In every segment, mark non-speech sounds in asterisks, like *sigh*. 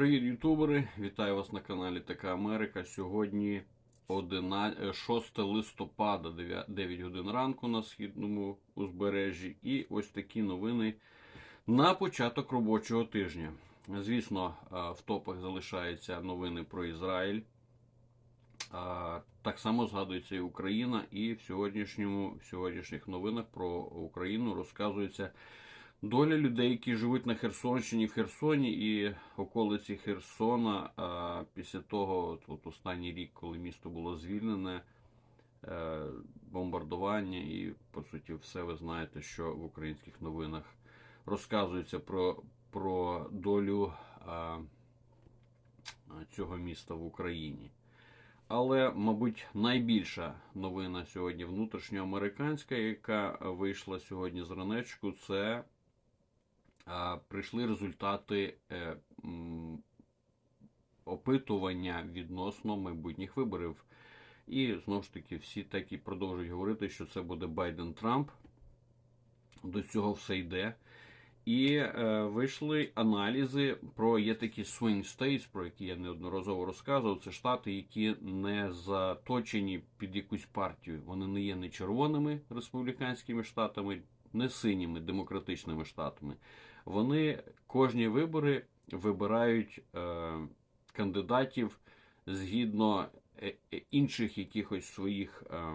Привіт, ютубери! Вітаю вас на каналі Така Америка. Сьогодні 11 6 листопада, 9 9 годин ранку на східному узбережжі. І ось такі новини на початок робочого тижня. Звісно, в топах залишаються новини про Ізраїль. Так само згадується і Україна, і в сьогоднішньому в сьогоднішніх новинах про Україну розказується доля людей, які живуть на Херсонщині в Херсоні і околиці Херсона. Після того, от, останній рік, коли місто було звільнене, е, бомбардування, і по суті, все ви знаєте, що в українських новинах розказується про, про долю цього міста в Україні. Але, мабуть, найбільша новина сьогодні внутрішньоамериканська, яка вийшла сьогодні з ранечку, це прийшли результати е, опитування відносно майбутніх виборів. І знову ж таки, всі так і продовжують говорити, що це буде Байден-Трамп. До цього все йде. І е, вийшли аналізи про є такі swing states, про які я неодноразово розказував. Це штати, які не заточені під якусь партію. Вони не є не червоними республіканськими штатами, не синіми демократичними штатами. Вони кожні вибори вибирають е, кандидатів згідно е, е, інших якихось своїх е,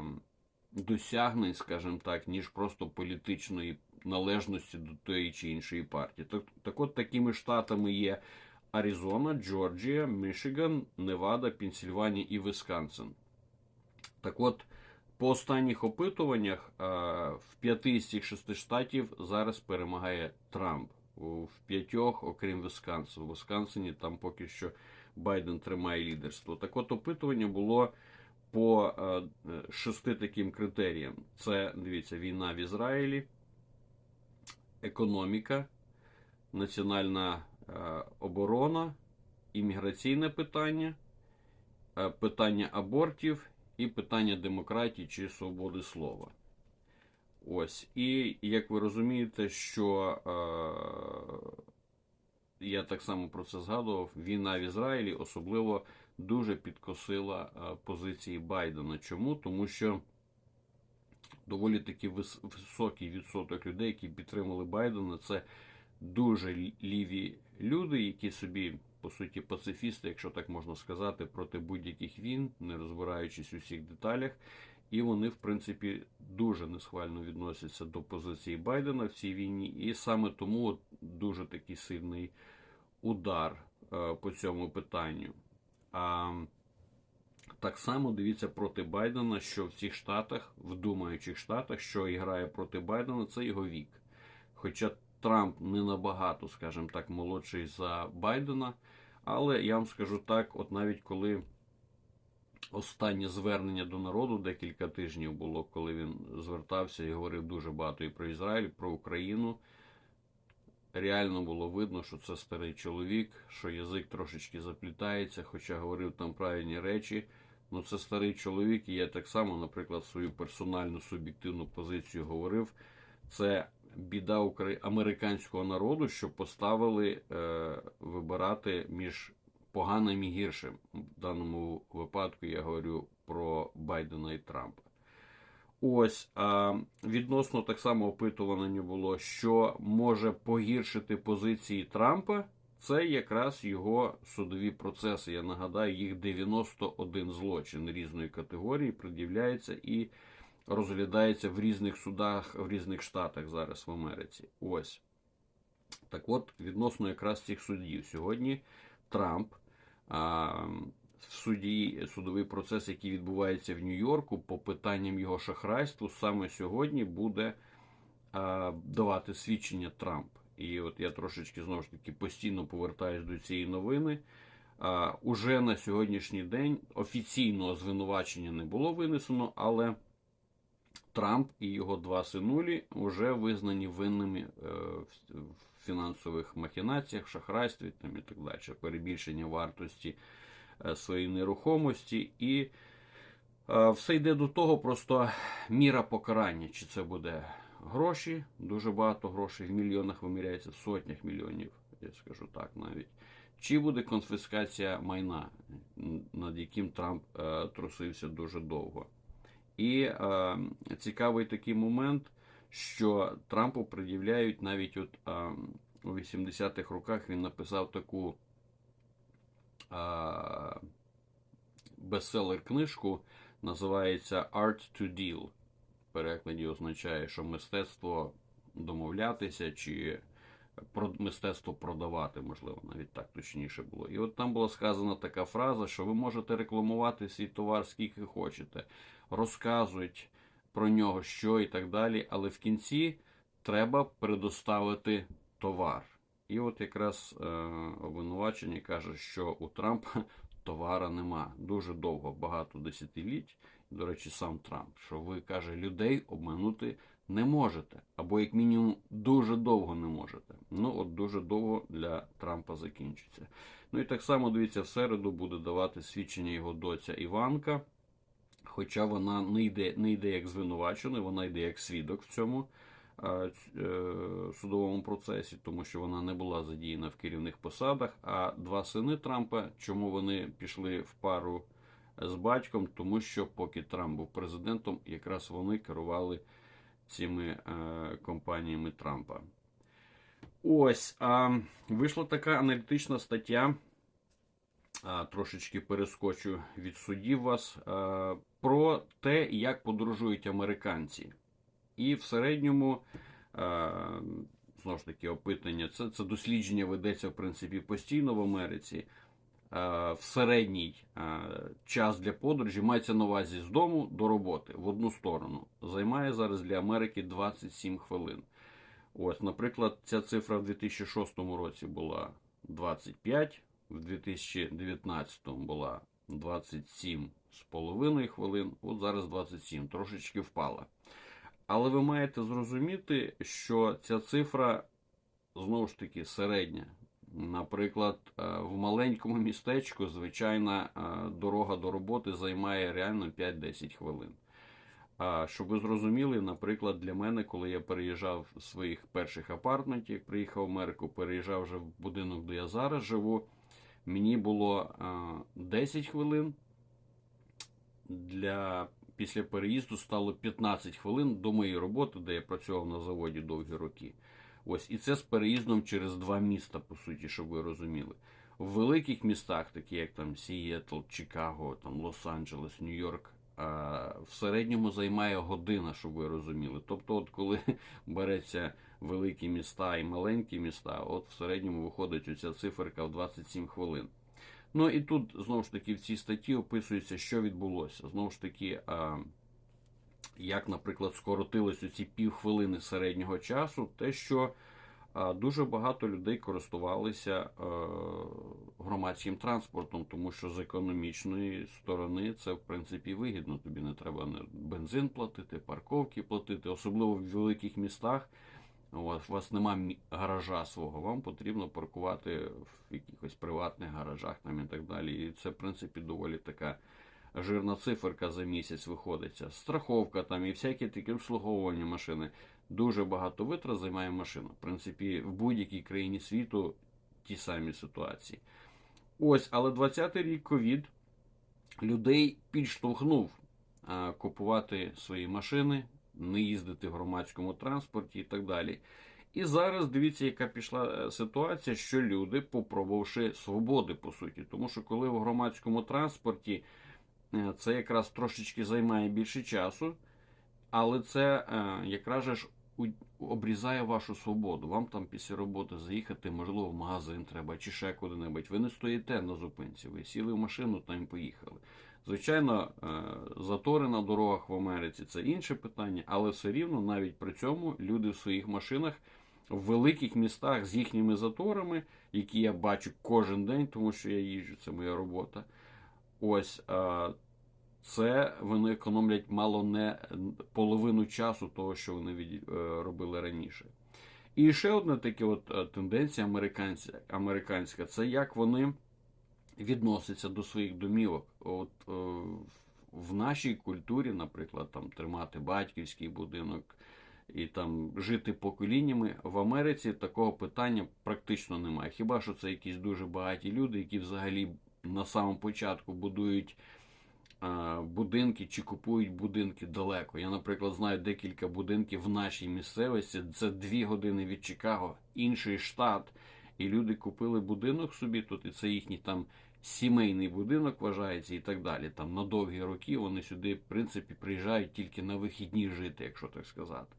досягнень, скажімо так, ніж просто політичної належності до тої чи іншої партії. Так, так от такими штатами є Аризона, Джорджія, Мішиган, Невада, Пенсільванія і Висконсин. Так от, по останніх опитуваннях в п'яти з цих шести штатів зараз перемагає Трамп. В п'ятьох, окрім Висконсину. В Висконсині там поки що Байден тримає лідерство. Так от опитування було по е, шести таким критеріям: це дивіться, війна в Ізраїлі, економіка, національна е, оборона, імміграційне питання, е, питання абортів і питання демократії чи свободи слова. Ось. І як ви розумієте, що е, я так само про це згадував, війна в Ізраїлі особливо дуже підкосила е, позиції Байдена. Чому? Тому що доволі таки вис- високий відсоток людей, які підтримали Байдена, це дуже ліві люди, які собі, по суті, пацифісти, якщо так можна сказати, проти будь-яких війн, не розбираючись у всіх деталях. І вони, в принципі, дуже несхвально відносяться до позиції Байдена в цій війні. І саме тому дуже такий сильний удар е, по цьому питанню. А так само дивіться проти Байдена, що в цих штатах, в думаючих штатах, що грає проти Байдена, це його вік. Хоча Трамп не набагато, скажімо так, молодший за Байдена. Але я вам скажу так: от навіть коли останнє звернення до народу декілька тижнів було, коли він звертався і говорив дуже багато і про Ізраїль, про Україну. Реально було видно, що це старий чоловік, що язик трошечки заплітається, хоча говорив там правильні речі. Ну це старий чоловік, і я так само, наприклад, свою персональну суб'єктивну позицію говорив. Це біда американського народу, що поставили е, вибирати між поганим і гіршим. В даному випадку я говорю про Байдена і Трампа. Ось відносно так само опитування було, що може погіршити позиції Трампа. Це якраз його судові процеси. Я нагадаю, їх 91 злочин різної категорії пред'являється і розглядається в різних судах в різних штатах зараз в Америці. Ось так, от, відносно якраз цих суддів. Сьогодні Трамп в суді судовий процес, який відбувається в Нью-Йорку, по питанням його шахрайству, саме сьогодні буде давати свідчення Трамп. І от я трошечки знову ж таки постійно повертаюсь до цієї новини. А, уже на сьогоднішній день офіційного звинувачення не було винесено, але Трамп і його два синулі вже визнані винними е, в фінансових махінаціях, шахрайстві там і так далі, перебільшення вартості е, своєї нерухомості. І е, все йде до того, просто міра покарання. Чи це буде гроші, дуже багато грошей в мільйонах виміряється, в сотнях мільйонів, я скажу так навіть. Чи буде конфіскація майна, над яким Трамп е, трусився дуже довго. І е, цікавий такий момент, що Трампу пред'являють навіть от е, у 80-х роках він написав таку е, бестселер книжку, називається Art to Deal. В перекладі означає, що мистецтво домовлятися чи мистецтво продавати, можливо, навіть так точніше було. І от там була сказана така фраза, що ви можете рекламувати свій товар скільки хочете, розказують про нього, що і так далі, але в кінці треба предоставити товар. І от якраз е, обвинувачення каже, що у Трампа *laughs* товара нема. Дуже довго, багато десятиліть. До речі, сам Трамп, що ви каже, людей обманути не можете, або як мінімум дуже довго не можете. Ну от дуже довго для Трампа закінчиться. Ну і так само дивіться, в середу буде давати свідчення його доця Іванка. Хоча вона не йде, не йде як звинувачений, вона йде як свідок в цьому е, судовому процесі, тому що вона не була задіяна в керівних посадах. А два сини Трампа, чому вони пішли в пару з батьком? Тому що поки Трамп був президентом, якраз вони керували цими е, компаніями Трампа. Ось а, вийшла така аналітична стаття. Трошечки перескочу від судів вас про те, як подорожують американці. І в середньому, знову ж таки, опитання, це, це дослідження ведеться в принципі постійно в Америці. В середній час для подорожі мається на увазі з дому до роботи в одну сторону. Займає зараз для Америки 27 хвилин. Ось, наприклад, ця цифра в 2006 році була 25, в 2019 була 27,5 хвилин, от зараз 27, трошечки впала. Але ви маєте зрозуміти, що ця цифра знову ж таки середня. Наприклад, е, в маленькому містечку звичайна е, дорога до роботи займає реально 5-10 хвилин. А щоб ви зрозуміли, наприклад, для мене, коли я переїжджав з своїх перших апартментів, приїхав в Америку, переїжджав вже в будинок, де я зараз живу, мені було 10 хвилин. Для після переїзду стало 15 хвилин до моєї роботи, де я працював на заводі довгі роки. Ось і це з переїздом через два міста, по суті, щоб ви розуміли. В великих містах, такі як там Сієтл, Чикаго, там Лос-Анджелес, Нью-Йорк, а, в середньому займає година, щоб ви розуміли. Тобто, от коли *laughs* береться великі міста і маленькі міста, от в середньому виходить оця циферка в 27 хвилин. Ну і тут знову ж таки в цій статті описується, що відбулося. Знову ж таки, як, наприклад, скоротились ці півхвилини середнього часу, те, що дуже багато людей користувалися громадським транспортом, тому що з економічної сторони це в принципі вигідно. Тобі не треба бензин платити, парковки платити, особливо в великих містах. У вас, немає гаража свого, вам потрібно паркувати в якихось приватних гаражах там і так далі. І це, в принципі, доволі така жирна циферка за місяць виходиться. Страховка там і всякі такі обслуговування машини. Дуже багато витрат займає машина. В принципі, в будь-якій країні світу ті самі ситуації. Ось, але 20-й рік ковід людей підштовхнув купувати свої машини, не їздити в громадському транспорті і так далі. І зараз дивіться, яка пішла е, ситуація, що люди, попробувавши свободи, по суті. Тому що коли в громадському транспорті е, це якраз трошечки займає більше часу, але це е, якраз ж обрізає вашу свободу. Вам там після роботи заїхати, можливо, в магазин треба чи ще куди-небудь. Ви не стоїте на зупинці, ви сіли в машину там і поїхали. Звичайно, е, затори на дорогах в Америці це інше питання, але все рівно навіть при цьому люди в своїх машинах в великих містах з їхніми заторами, які я бачу кожен день, тому що я їжджу, це моя робота. Ось е, це вони економлять мало не половину часу того, що вони е, робили раніше. І ще одна така от тенденція американська це як вони відносяться до своїх домівок. От е, в нашій культурі, наприклад, там тримати батьківський будинок і там жити поколіннями. В Америці такого питання практично немає. Хіба що це якісь дуже багаті люди, які взагалі на самому початку будують будинки чи купують будинки далеко. Я, наприклад, знаю декілька будинків в нашій місцевості. Це дві години від Чикаго, інший штат. І люди купили будинок собі тут, і це їхній там сімейний будинок вважається і так далі. Там на довгі роки вони сюди, в принципі, приїжджають тільки на вихідні жити, якщо так сказати.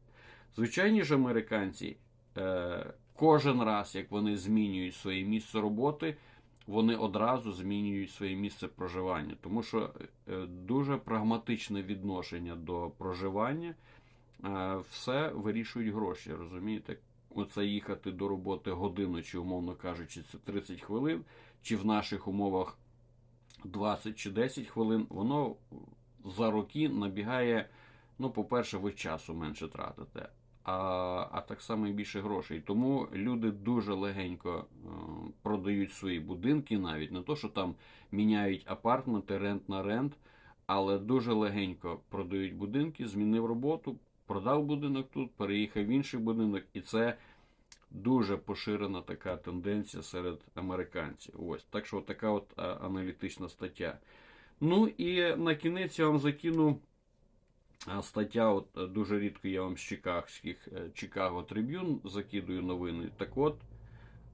Звичайні ж американці, е, кожен раз, як вони змінюють своє місце роботи, вони одразу змінюють своє місце проживання, тому що е, дуже прагматичне відношення до проживання, е, все вирішують гроші, розумієте? Оце їхати до роботи годину, чи, умовно кажучи, це 30 хвилин, чи в наших умовах 20 чи 10 хвилин, воно за роки набігає, ну, по-перше, ви часу менше тратите, а, а так само і більше грошей. Тому люди дуже легенько е, продають свої будинки, навіть не то, що там міняють апартменти, рент на рент, але дуже легенько продають будинки, змінив роботу, продав будинок тут, переїхав в інший будинок, і це дуже поширена така тенденція серед американців. Ось так що така от аналітична стаття. Ну і на кінець я вам закину стаття. От дуже рідко я вам з чикагських е, Чикаго Трибюн закидую новини. Так от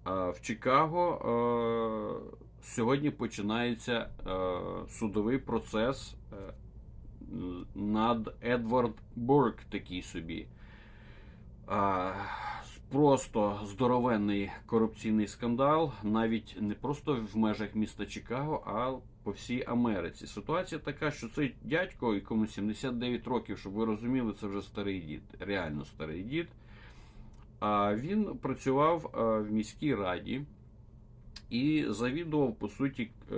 в Чикаго е, сьогодні починається е, судовий процес. над Едвард Борг такий собі. Просто здоровенний корупційний скандал, навіть не просто в межах міста Чикаго, а по всій Америці. Ситуація така, що цей дядько, якому 79 років, щоб ви розуміли, це вже старий дід, реально старий дід. А він працював в міській раді і завідував, по суті, е,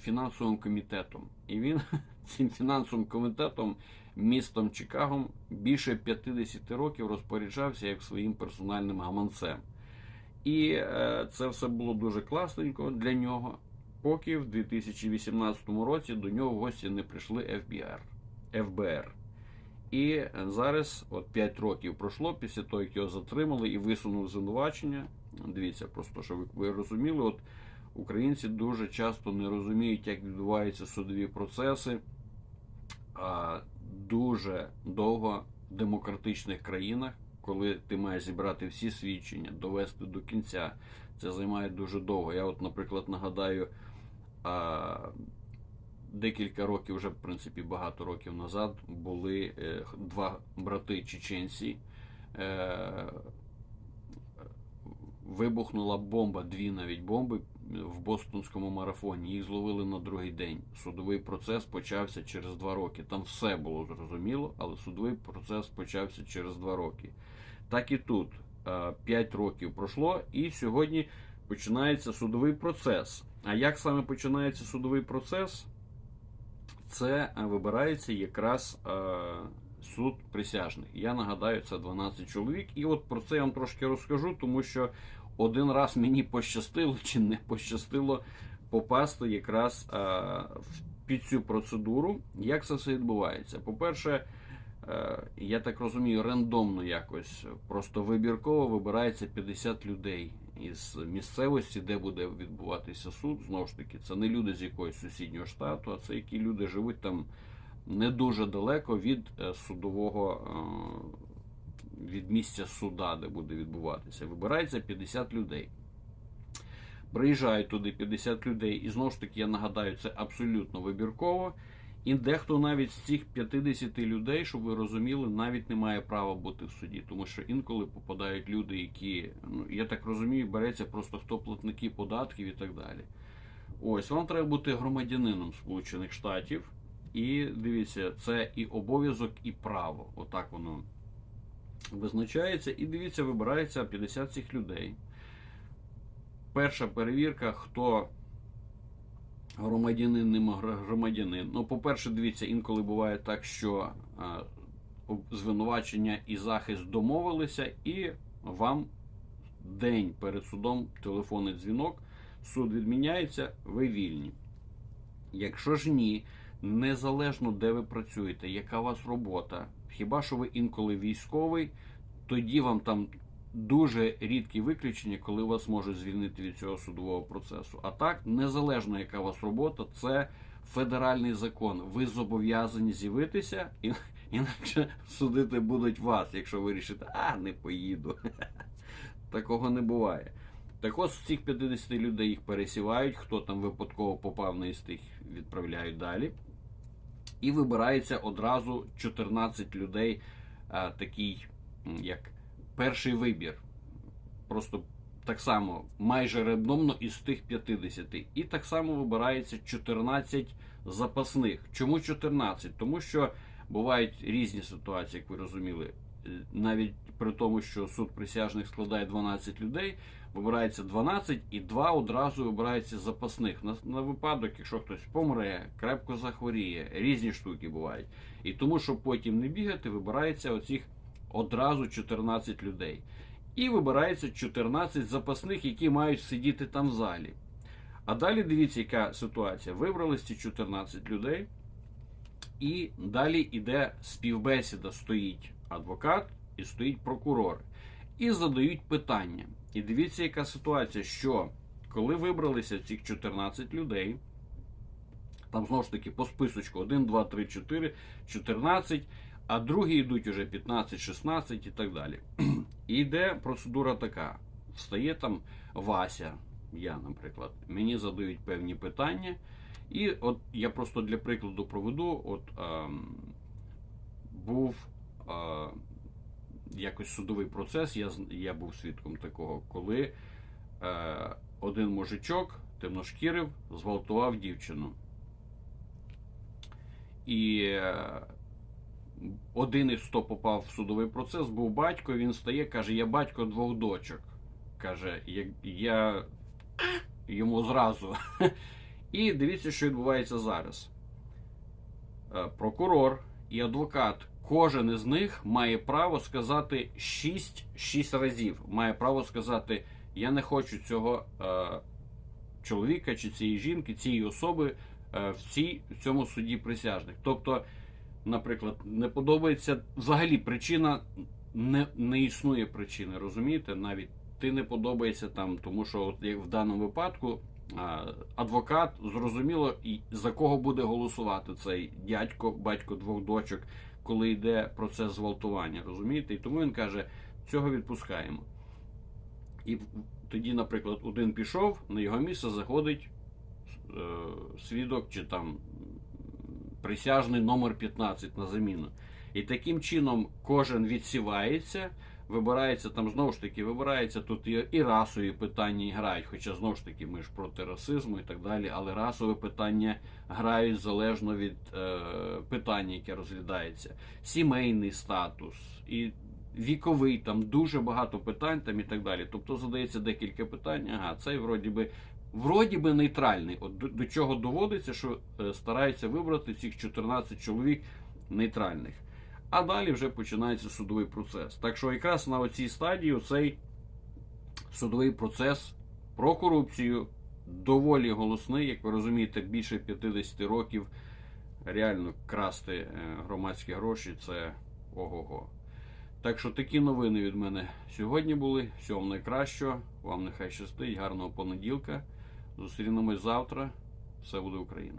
фінансовим комітетом. І він *laughs* цим фінансовим комітетом містом Чикаго більше 50 років розпоряджався як своїм персональним гаманцем. І е, це все було дуже класненько для нього, поки в 2018 році до нього в гості не прийшли FBI, ФБР. І зараз, от 5 років пройшло після того, як його затримали і висунув звинувачення. Дивіться, просто щоб ви розуміли, от українці дуже часто не розуміють, як відбуваються судові процеси. А, дуже довго в демократичних країнах, коли ти маєш зібрати всі свідчення, довести до кінця. Це займає дуже довго. Я, от, наприклад, нагадаю, а, декілька років, вже в принципі багато років назад, були е, два брати чеченці. Е, Вибухнула бомба, дві навіть бомби в Бостонському марафоні. Їх зловили на другий день. Судовий процес почався через два роки. Там все було зрозуміло, але судовий процес почався через два роки. Так і тут Е, п'ять років пройшло, і сьогодні починається судовий процес. А як саме починається судовий процес? Це е, вибирається якраз е, суд присяжних. Я нагадаю, це 12 чоловік. І от про це я вам трошки розкажу, тому що один раз мені пощастило чи не пощастило попасти якраз е, в- під цю процедуру. Як це все відбувається? По-перше, е, я так розумію, рандомно якось, просто вибірково вибирається 50 людей із місцевості, де буде відбуватися суд. Знову ж таки, це не люди з якогось сусіднього штату, а це які люди живуть там не дуже далеко від е, судового. Від місця суда, де буде відбуватися, вибирається 50 людей. Приїжджають туди 50 людей, і знову ж таки, я нагадаю, це абсолютно вибірково. І дехто навіть з цих 50 людей, щоб ви розуміли, навіть не має права бути в суді, тому що інколи попадають люди, які, ну я так розумію, береться просто хто платники податків і так далі. Ось вам треба бути громадянином Сполучених Штатів. І дивіться, це і обов'язок, і право. Отак воно визначається. І дивіться, вибирається 50 цих людей. Перша перевірка, хто громадянин, не громадянин. Ну, по-перше, дивіться, інколи буває так, що звинувачення і захист домовилися, і вам день перед судом телефонний дзвінок, суд відміняється, ви вільні. Якщо ж ні, незалежно де ви працюєте, яка у вас робота, Хіба що ви інколи військовий, тоді вам там дуже рідкі виключення, коли вас можуть звільнити від цього судового процесу. А так, незалежно яка у вас робота, це федеральний закон. Ви зобов'язані з'явитися, *laughs* інакше судити будуть вас, якщо ви вирішите, а не поїду. *laughs* Такого не буває. Так ось цих 50 людей їх пересівають, хто там випадково попав на із тих, відправляють далі. І вибирається одразу 14 людей, а, такий, як перший вибір. Просто так само майже рандомно із тих 50. І так само вибирається 14 запасних. Чому 14? Тому що бувають різні ситуації, як ви розуміли. Е, Навіть при тому, що суд присяжних складає 12 людей, вибирається 12 і два одразу вибираються з запасних. На, на випадок, якщо хтось помре, крепко захворіє, різні штуки бувають. І тому, щоб потім не бігати, вибирається оцих одразу 14 людей. І вибирається 14 запасних, які мають сидіти там в залі. А далі дивіться, яка ситуація. Вибрали ці 14 людей, і далі йде співбесіда, стоїть адвокат і стоїть прокурор. І задають питання. І дивіться, яка ситуація, що коли вибралися цих 14 людей, там знову ж таки по списочку 1, 2, 3, 4, 14, а другі йдуть уже 15, 16 і так далі. І йде процедура така: встає там Вася, я, наприклад, мені задають певні питання. І от я просто для прикладу проведу: от ем, був е, якось судовий процес, я, я був свідком такого, коли е, один мужичок темношкірив, зґвалтував дівчину. І е, один із, хто попав в судовий процес, був батько. Він стає, каже: Я батько двох дочок. Каже, я, я йому зразу. *laughs* І дивіться, що відбувається зараз. Е, Прокурор і адвокат, кожен із них має право сказати 6, 6 разів. Має право сказати: Я не хочу цього е, чоловіка чи цієї жінки, цієї особи е, в, цій, в цьому суді присяжних. Тобто, наприклад, не подобається взагалі причина, не, не існує причини, розумієте? Навіть ти не подобається там, тому що от як в даному випадку а, адвокат зрозуміло, за кого буде голосувати цей дядько, батько двох дочок, коли йде процес зґвалтування, розумієте? І тому він каже, цього відпускаємо. І тоді, наприклад, один пішов, на його місце заходить е, свідок чи там присяжний номер 15 на заміну. І таким чином кожен відсівається, вибирається там знову ж таки, вибирається тут і, і расові питання грають. Хоча знову ж таки ми ж проти расизму і так далі, але расові питання грають залежно від е, питання, яке розглядається, сімейний статус і віковий, там дуже багато питань там і так далі. Тобто задається декілька питань. Ага, цей вроді би. Вроді би нейтральний. От до, до чого доводиться, що е, стараються вибрати цих 14 чоловік нейтральних. А далі вже починається судовий процес. Так що якраз на оцій стадії цей судовий процес про корупцію доволі голосний, як ви розумієте, більше 50 років реально красти е, громадські гроші це ого-го. Так що такі новини від мене сьогодні були. Всього найкращого. Вам нехай щастить, гарного понеділка. Зустрінемось завтра. Все буде Україна.